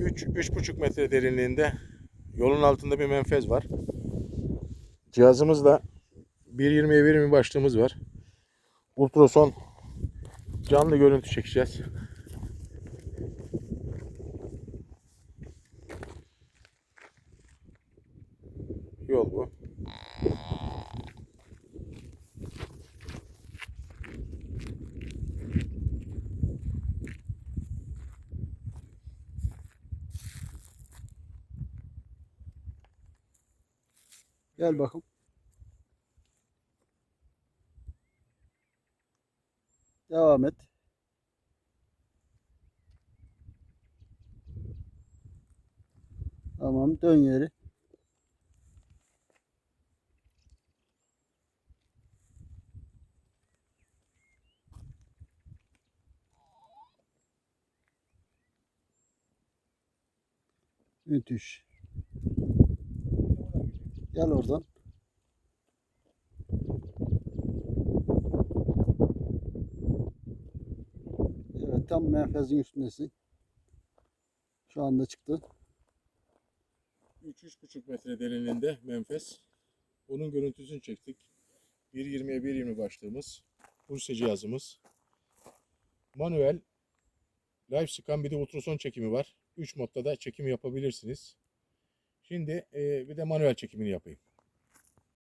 3-3,5 metre derinliğinde yolun altında bir menfez var. Cihazımızda 1.20'ye 1.20 başlığımız var. Ultrason canlı görüntü çekeceğiz. Yol bu. Gel bakalım. Devam et. Tamam dön geri. Müthiş. Gel oradan. Evet tam merkezin üstündesin. Şu anda çıktı. 3-3,5 metre derinliğinde menfez. Onun görüntüsünü çektik. 1.20'ye 1.20 başlığımız. Pulse cihazımız. Manuel. Live scan bir de ultrason çekimi var. 3 modda da çekim yapabilirsiniz. Şimdi e, bir de manuel çekimini yapayım.